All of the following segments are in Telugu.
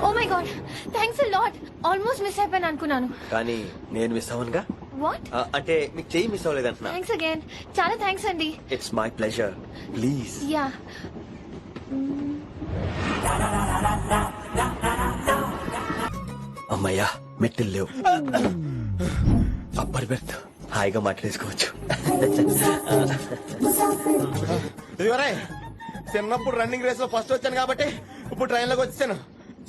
Oh my God thanks lot almost miss అయిపోయాను అనుకున్నాను. కానీ నేను మిస్ అవ్వనుగా? వాట్ ఆ, అంటే మీకు చెయ్యి మిస్ అవ్వలేదంటున్నా థ్యాంక్స్ అగైన్ చాలా థ్యాంక్స్ అండి. It's my pleasure please yeah అమ్మయ్యా మెట్టులు లేవు అబ్బరి బెర్త్ హాయిగా మాట్లాడేసుకోవచ్చు. చిన్నప్పుడు రన్నింగ్ రేస్లో ఫస్ట్ వచ్చాను కాబట్టి ఇప్పుడు ట్రైన్లోకి వచ్చాను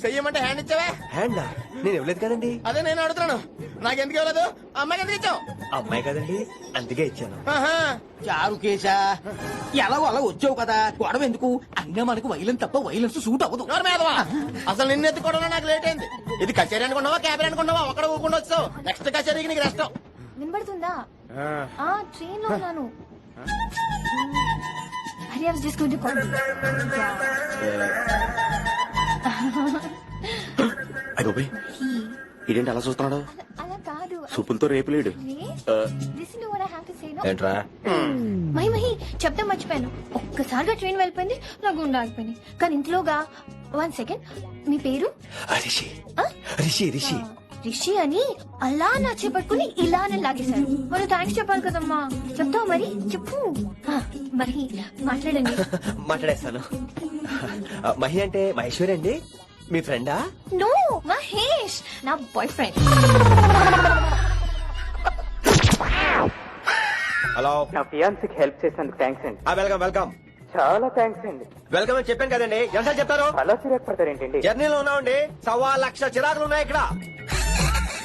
చెయ్యమంటే హ్యాండ్ ఇచ్చావే? హ్యాండా నేను ఇవ్వలేదు కదండి. అదే నేను అడుగుతున్నాను. నాకెందుకు ఇవ్వలేదు? అమ్మాయికి ఎందుకు ఇచ్చావు? అమ్మాయి కదండి. అందుకే ఇచ్చాను. ఆహా. చారు కేశా. ఎలాగో అలా వచ్చావు కదా. గొడవ ఎందుకు? అయినా మనకు వైలెన్స్ తప్ప వైలెన్స్ సూట్ అవ్వదు. నోరు మీదవా. అసలు నిన్ను ఎత్తుకోవడం నాకు లేట్ అయింది. ఇది కచేరీ అనుకున్నావా? క్యాబిన్ అనుకున్నావా? ఒక్కడ ఊకుండా వచ్చావు. నెక్స్ట్ కచేరీకి నీకు రెస్ట్ వినబడుతుందా? ఆ. ట్రైన్లో ఉన్నాను. Hari I was just going to call అయ్యోబే ఇదేంటి అలా చూస్తున్నాడు? అలా కాదు. సూపులతో రేపులేడు. This no what I have to say no ఏంట్రా? మై మహి చెప్తా మర్చిపోయాను. ఒక్కసారిగా ట్రైన్ వెళ్ళిపోయింది నా గుండె ఆగిపోయింది. కానీ ఇంట్లోగా వన్ సెకండ్ మీ పేరు? రిషి? రిషి రిషి. రిషి అని అలా నా చేపట్టుకుని ఇలా అని లాగేశారు. మరి థ్యాంక్స్ చెప్పాలి కదమ్మా. చెప్తావు మరి? చెప్పు. ఆ, మరి మాట్లాడండి. మాట్లాడేస్తాను. మహి అంటే మహేశ్వరి అండి? మీ ఫ్రెండా? నో మహేష్ నా బాయ్ ఫ్రెండ్ హలో. నా ఫియాన్సీకి హెల్ప్ చేసినందుకు థ్యాంక్స్ అండి. Welcome welcome. చాలా థ్యాంక్స్ అండి. వెల్కమ్ అని చెప్పాను కదండి. ఎంత చెప్తారు? అలా చిరాకు పడతారేంటండి జర్నీలో ఉన్నామండి సవా లక్ష చిరాకులు ఉన్నాయి ఇక్కడ.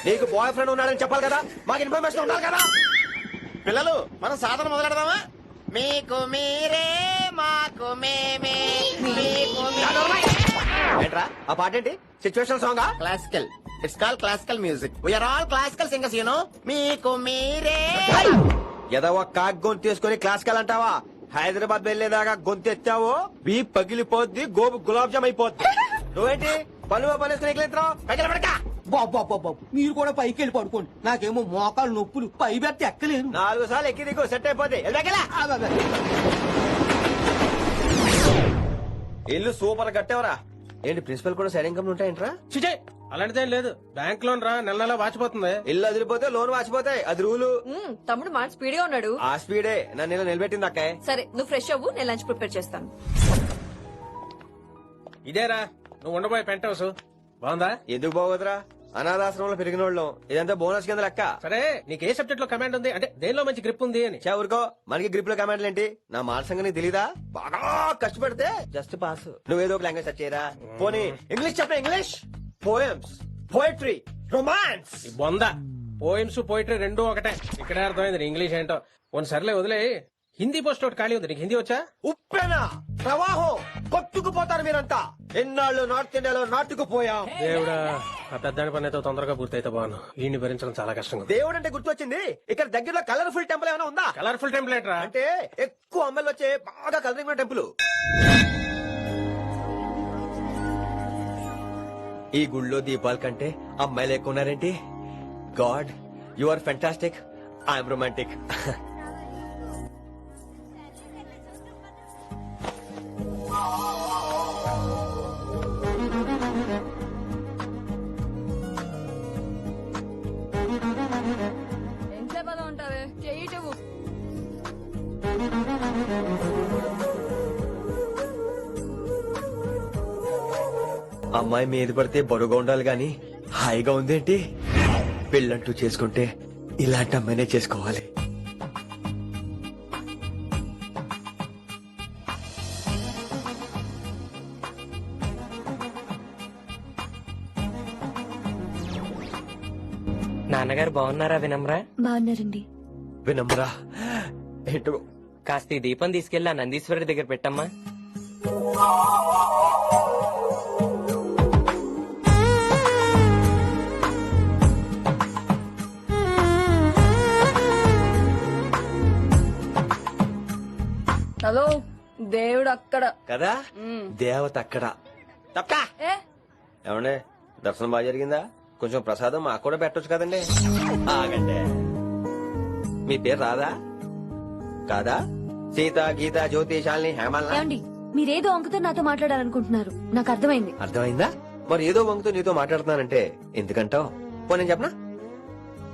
నీకు బాయ్ ఫ్రెండ్ ఉన్నాడని చెప్పాలి కదా? మాకు ఇన్ఫర్మేషన్ ఉండాలి కదా? పిల్లలు మనం సాధన మొదలెడదామా? మీకు మీరే మాకు మేమే. ఏంట్రా? ఆ పాట ఏంటి situation song classical it's call classical music we are all classical singers you know మీకు మీరే. ఏదో ఒక కాక్ గొంతు తీసుకొని క్లాసికల్ అంటావా? హైదరాబాద్ వెళ్ళేదాకా గొంతు ఎత్తావో? బీ పగిలిపోద్ది గోబు గులాబ్ జామ్ అయిపోద్ది. నువ్వేంటి? పనులు పని వేసుకుని ఎగిలిస్తున్నావు పైకి పడక. బాబు బాబు మీరు కూడా పైకి వెళ్ళి పడుకోండి. నాకేమో మోకాలు నొప్పులు పై బెర్త ఎక్కలేను. నాలుగు సార్లు ఎక్కి దిగు సెట్ అబ్బబ్బ. ఇల్లు సూపర్ కట్టేవరా. ఏంటి ప్రిన్సిపల్ కూడా సైడ్ ఇన్కమ్ ఉంటాయంట్రా? చిచే అలాంటిదేం లేదు. బ్యాంక్ లోన్ రా నెల నెల వాచిపోతుంది ఇల్లు అదిరిపోతే లోన్ వాచిపోతాయి అది రూలు. మ్మ్, తమ్ముడు మాట స్పీడ్గా ఉన్నాడు. ఆ స్పీడే. నన్ను ఇలా నిలబెట్టింది అక్కే సరే నువ్వు ఫ్రెష్ అవ్వు నేను లంచ్ ప్రిపేర్ చేస్తాను. ఇదేరా నువ్వు ఉండబోయే పెంట్ హౌస్. బాగుందా? ఎందుకు బాగోదురా? అనాథాశ్రమంలో పెరిగిన వాళ్ళం ఇదంతా బోనస్ కింద లెక్క. సరే నీకు ఏ సబ్జెక్ట్లో కమాండ్ ఉంది? అంటే దేనిలో మంచి గ్రిప్ ఉంది అని. చా ఊరుకో. మనకి గ్రిప్లో కమాండ్లు ఏంటి? నా మాట సంగతి నీకు తెలీదా? బాగా కష్టపడితే జస్ట్ పాస్ నువ్వేదో ఒక లాంగ్వేజ్ వచ్చేయరా పోనీ ఇంగ్లీష్ చెప్ప ఇంగ్లీష్ పోయమ్స్ పోయట్రీ రొమాన్స్ బొంద. పోయిమ్స్ పోయిటరీ రెండు ఒకటే. ఇక్కడే అర్థమైంది ఇంగ్లీష్ ఏంటో. కొన్ని సర్లే వదిలే. హిందీ పోస్ట్ ఒకటి ఖాళీ ఉంది. నీకు హిందీ వచ్చా? ఉప్పెన ప్రవాహం కొట్టుకుపోతారు మీరంతా. ఎన్నాళ్ళు నార్త్ ఇండియాలో నాటుకుపోయాం. దేవుడా ఆ పెద్దాని పని అయితే తొందరగా పూర్తయితే బాను వీడిని భరించడం చాలా కష్టంగా ఉంది దేవుడు అంటే గుర్తొచ్చింది. ఇక్కడ దగ్గరలో కలర్ఫుల్ టెంపుల్ ఏమైనా ఉందా? కలర్ఫుల్ టెంప్లెట్ రా అంటే ఎక్కువ అమ్మాయిలు వచ్చే బాగా కలరింగ్ ఉన్న టెంపుల్. ఈ గుళ్ళో దీపాల కంటే అమ్మాయిలు ఎక్కువ ఉన్నారేంటి? God you are fantastic. I'm romantic. అమ్మాయి మీద పడితే బరువుగా ఉండాలి గాని హాయిగా ఉందేంటి? పెళ్ళంటూ చేసుకుంటే ఇలాంటి అమ్మాయినే చేసుకోవాలి. నాన్నగారు బాగున్నారా వినమ్రా? బాగున్నారండి. వినమ్రా ఏంటో? కాస్త ఈ దీపం తీసుకెళ్ళి ఆ నందీశ్వరుడి దగ్గర పెట్టమ్మా. హలో దేవుడు అక్కడ. కదా? దేవత అక్కడ. తప్ప ఏమండే దర్శనం బాగా జరిగిందా? కొంచెం ప్రసాదం మాకు కూడా పెట్టొచ్చు కదండి. ఆగండి. మీ పేరు రాదా? కాదా? సీత గీత జ్యోతి శాలిని హేమల్ ఏమండి మీరేదో అంకుతో నాతో మాట్లాడాలనుకుంటున్నారు. నాకు అర్థమైంది. అర్థమైందా? మరి ఏదో వంగుతో నీతో మాట్లాడుతున్నానంటే ఎందుకంటావు? పో నేను చెప్పనా?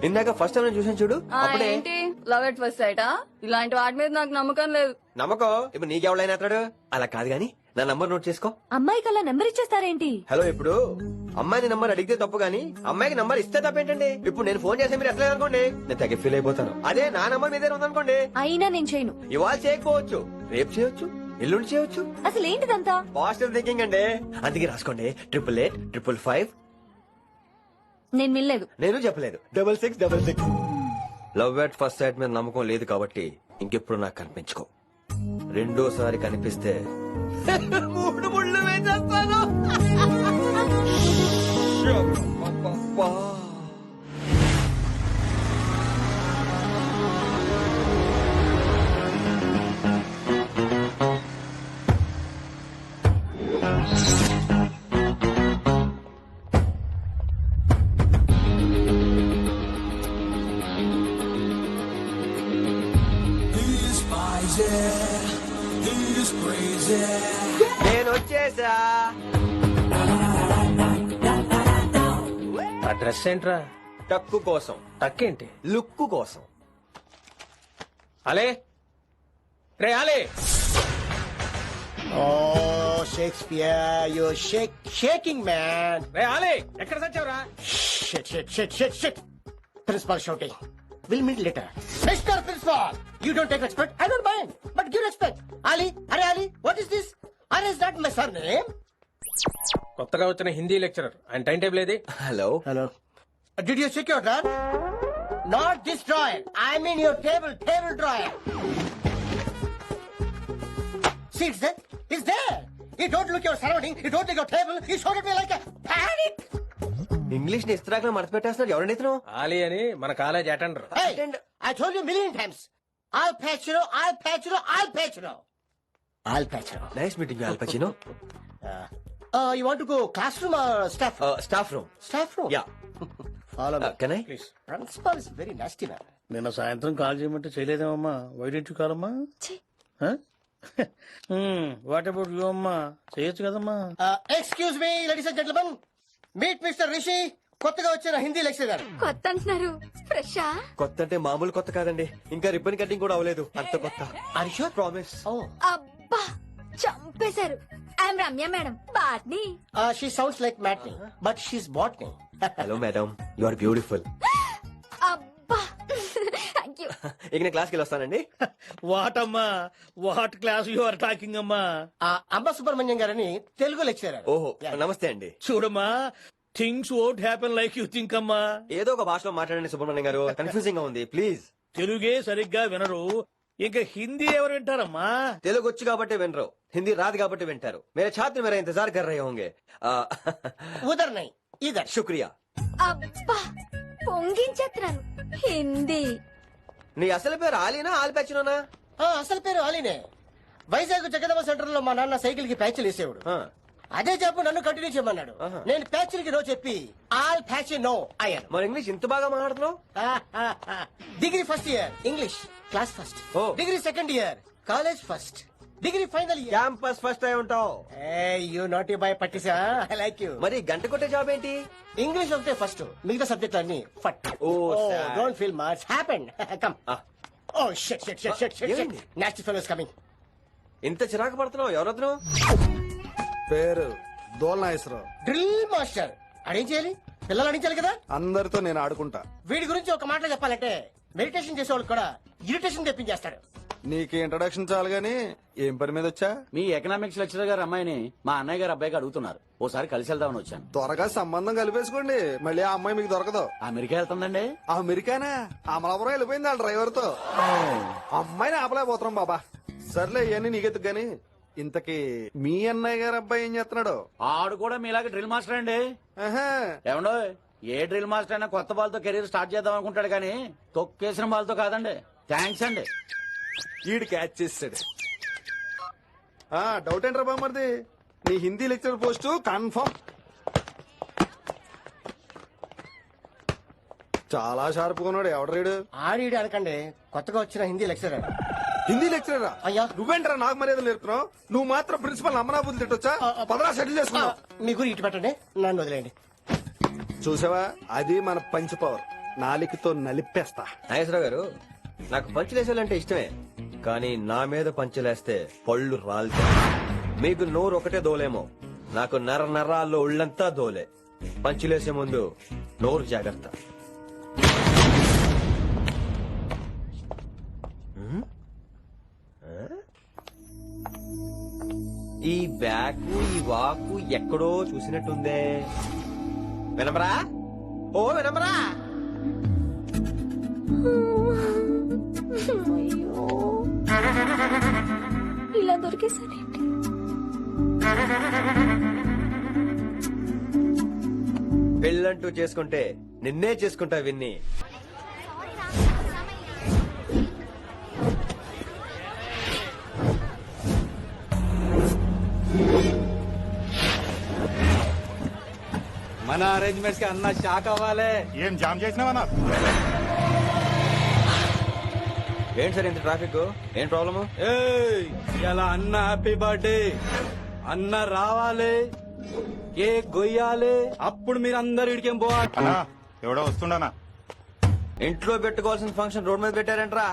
ఇందాక ఫస్ట్ టైం నేను చూసాను చూడు. ఆ, అప్పుడే ఏంటి? లవ్ ఎట్ ఫస్ట్ సైటా ఇలాంటి వాటి మీద నాకు నమ్మకం లేదు. నమ్మకం? ఇప్పుడు నీకెవడైనా అతడు? అలా కాదు గాని నా నంబర్ నోట్ చేసుకో. అమ్మాయికి అలా నెంబర్ ఇచ్చేస్తారేంటి? హలో ఇప్పుడు. అమ్మాయిని నంబర్ అడిగితే తప్పు గానీ అమ్మాయికి నంబర్ ఇస్తే తప్పేంటండి? ఇప్పుడు నేను ఫోన్ చేస్తే మీరు ఎట్లా అనుకోండి? నేను తగ్గ ఫీల్ అయిపోతాను. అదే నా నంబర్ మీదే ఉందనుకోండి అయినా నేను చేయను. ఇవాళ చేయకపోవచ్చు. రేపు చేయొచ్చు. ఎల్లుండి చేయొచ్చు. అసలు ఏంటిదంతా? పాజిటివ్ థింకింగ్ అండి. అందుకే రాసుకోండి. ట్రిపుల్ ఎయిట్ ట్రిపుల్ ఫైవ్ నేను వినలేదు. నేను చెప్పలేదు. Double six double six love at first sight మీద నమ్మకం లేదు కాబట్టి ఇంకెప్పుడు నాకు కనిపించుకో. రెండోసారి కనిపిస్తే మూడు ముళ్ళు వేసేస్తాను. డ్రెస్ ఏంట్రా టక్కు కోసం తక్కేంటి లుక్కు కోసం అలే రే అలే Oh, Shakespeare, you're shake, shaking, man. రే అలే ఎక్కడ సచ్చావురా Shit, shit, shit, shit, shit. Principal shouting. We'll meet later. Mr. Principal, you don't take respect. I don't mind, but give respect. Ali, Are Ali, what is this? Are is that my surname? కొత్తగా వచ్చిన హిందీ లెక్చరర్ ఆయన టైం టేబుల్ ఏది hello Hello. Uh, did you your drawer? Not this drawer. I mean your table, table drawer. See, it's there. It's there. You don't look your surrounding. You don't look your table. You showed at me like a panic. ఇంగ్లీష్ని ఇస్త్రాకులో మడత పెట్టేస్తున్నాడు ఎవరండి ఇతను ఆలీ అని మన college attender Hey, I told you a million times. Patch you. I'll patch you. I'll patch you. Nice meeting Al Pacino Uh, uh, you want to go classroom or staff room? Staff room staff room. Yeah Follow me. Can I please Principal is very nasty man. నిన్న సాయంత్రం కాల్ చేయమంటే చేయలేదేమమ్మా? వైడెంట్ కాలమ్మా వాట్ అబౌట్ యూ అమ్మా? చేయొచ్చు కదమ్మా. Uh, excuse me, ladies and gentlemen. Meet Mr. Rishi. కొత్తగా వచ్చిన హిందీ లెక్చరర్ కొత్త అంటున్నారు ఫ్రెషా? కొత్త అంటే మామూలు కొత్త కాదండి. ఇంకా రిబ్బన్ కటింగ్ కూడా అవ్వలేదు. అంత కొత్త. హరీష్ ప్రామిస్ ఓ అబ్బా చంపేశారు I'm Ramya madam botany she sounds like matinee but she's botany hello madam you are beautiful అబ్బా థ్యాంక్ యూ ఇక నేను క్లాస్కి వస్తానండి వాట్ అమ్మా? What class you are talking అమ్మా? అంబ సుబ్రహ్మణ్యం గారని తెలుగు లెక్చరర్ ఓహో నమస్తే అండి. చూడమ్మా things won't happen like you think అమ్మా. ఏదో ఒక భాషలో మాట్లాడండి సుబ్రహ్మణ్యం గారు. కన్ఫ్యూజింగ్గా ఉంది ప్లీజ్ తెలుగే సరిగ్గా వినరు. ఇంకా హిందీ ఎవరు వింటారమ్మా? తెలుగు వచ్చు కాబట్టి వినరు. హిందీ రాదు కాబట్టి వింటారు. మేరే ఛాత్ర మేరా ఇంతజార్ కర్ రహే హోంగే. ఆ, ఉదర్ నై ఇదర్. శుక్రియా. అబ్బా హిందీ. నీ అసలు పేరు ఆలీనా ఆల్పచ్చినోనా అసలు పేరు అలీనే వైజాగ్ జగదమ్మ సెంటర్లో మా నాన్న సైకిల్కి ప్యాచ్లు వేసేవాడు. ఆ, అదే జాబ్ నన్ను కంటిన్యూ చేయమన్నాడు. నేను ప్యాచ్లకి నో చెప్పి ఆల్ ప్యాచ్ నో అయ్యాను. మరి ఇంగ్లీష్ ఇంత బాగా మాట్లాడుతున్నావు? Degree first year English class first. Oh. Degree second year college first. Degree final year. Campus first అయి ఉంటావు. యూ నాట్ బాయ్ పట్టిసా? ఐ లైక్ యూ మరి గంట కొట్టే జాబ్ ఏంటి? ఇంగ్లీష్ ఒకటే ఫస్ట్. మిగతా సబ్జెక్ట్ అన్ని ఫట్. sad. Don't feel much happen come oh shut shut shut shut shut ఏమైంది? నాస్టి ఫెలోస్ కమింగ్ ఇంత చిరాకు పడుతున్నావు ఎవరొద్దు పేరు దోల్నాగేశ్వరరావు డ్రిల్ మాస్టర్. అడిం చేయాలి? పిల్లలు అడించాలి కదా? అందరితో నేను ఆడుకుంటా. వీడి గురించి ఒక మాటలో చెప్పాలంటే మెడిటేషన్ చేసేవాళ్ళు కూడా ఇరిటేషన్ తెప్పించేస్తాడు నీకు ఇంట్రడక్షన్ చాలు గాని ఏం పని మీద వచ్చా? మీ ఎకనామిక్స్ లెక్చరర్ గారు అమ్మాయిని మా అన్నయ్య గారు అబ్బాయికి అడుగుతున్నారు. ఓసారి కలిసి వెళ్దామని వచ్చాను. త్వరగా సంబంధం కలిపేసుకోండి. మళ్ళీ ఆ అమ్మాయి మీకు దొరకదు. అమెరికా వెళ్తుందండి? అమెరికానా? అమలాపురం వెళ్ళిపోయింది వాళ్ళ డ్రైవర్తో అమ్మాయిని ఆపలేకపోతున్నాం బాబా. సర్లే ఇవన్నీ నీకెత్తుకు గాని? ఇంతకీ మీ అన్నయ్య గారు అబ్బాయి ఏం చేస్తున్నాడు? ఆడు కూడా మీలాగా డ్రిల్ మాస్టర్ అండి. ఆహా, ఏమండో ఏ డ్రిల్ మాస్టర్ అయినా కొత్త బాల్తో కెరీర్ స్టార్ట్ చేద్దాం అనుకుంటాడు కానీ తొక్కేసిన బాల్తో కాదండి. థ్యాంక్స్ అండి. ఈడు క్యాచ్ చేసాడు ఆ డౌట్ ఏంట్రా బామ్మర్ది నీ హిందీ లెక్చర్ పోస్ట్ కన్ఫర్మ్. చాలా షార్ప్ ఉన్నాడు. ఎవడరీడు ఆడిడి అనకండి. కొత్తగా వచ్చిన హిందీ లెక్చరర్. హిందీ లెక్చరరా? అయ్యా. నువ్వేంట్రా నాకు మర్యాద నేర్పుతున్నావు? నువ్వు మాత్రం ప్రిన్సిపల్ అమ్మనాబుద్ధి తిట్టొచ్చా? పదరా సెటిల్ చేసుకున్నావు. మీ గురి ఇటు పెట్టండి. నన్ను వదిలేయండి. చూసావా? అది మన పంచ్ పవర్. నాలికతో నలిపేస్తా. నాగేశ్వరరావు గారు నాకు పంచులేసాలంటే ఇష్టమే. కానీ నా మీద పంచులేస్తే పళ్ళు రాలుతాయి మీకు నోరు ఒకటే దోలేమో. నాకు నర నరాల్లో ఉళ్ళంతా దోలే. పంచులేసే ముందు నోరు జాగ్రత్త. ఈ బ్యాకు ఈ వాకు ఎక్కడో చూసినట్టుందే. వినమరా? ఓ వినమరా? ఇలా దొరికేసానేంటి పెళ్ళంటూ చేసుకుంటే నిన్నే చేసుకుంటా విన్ని. మన అరేంజ్మెంట్స్కి అన్న షాక్ అవ్వాలి. ఏం జామ్ చేసినావా ఏంటి సార్ ఇంత ట్రాఫిక్ ఏం ప్రాబ్లము ఇలా అన్న హ్యాపీ బర్త్డే అన్న రావాలి కేక్ గొయ్యాలి. అప్పుడు మీరు అందరు ఇడికేం పోవాలి? ఎవడో వస్తుండనా ఇంట్లో పెట్టుకోవాల్సిన ఫంక్షన్ రోడ్ మీద పెట్టారంట్రా?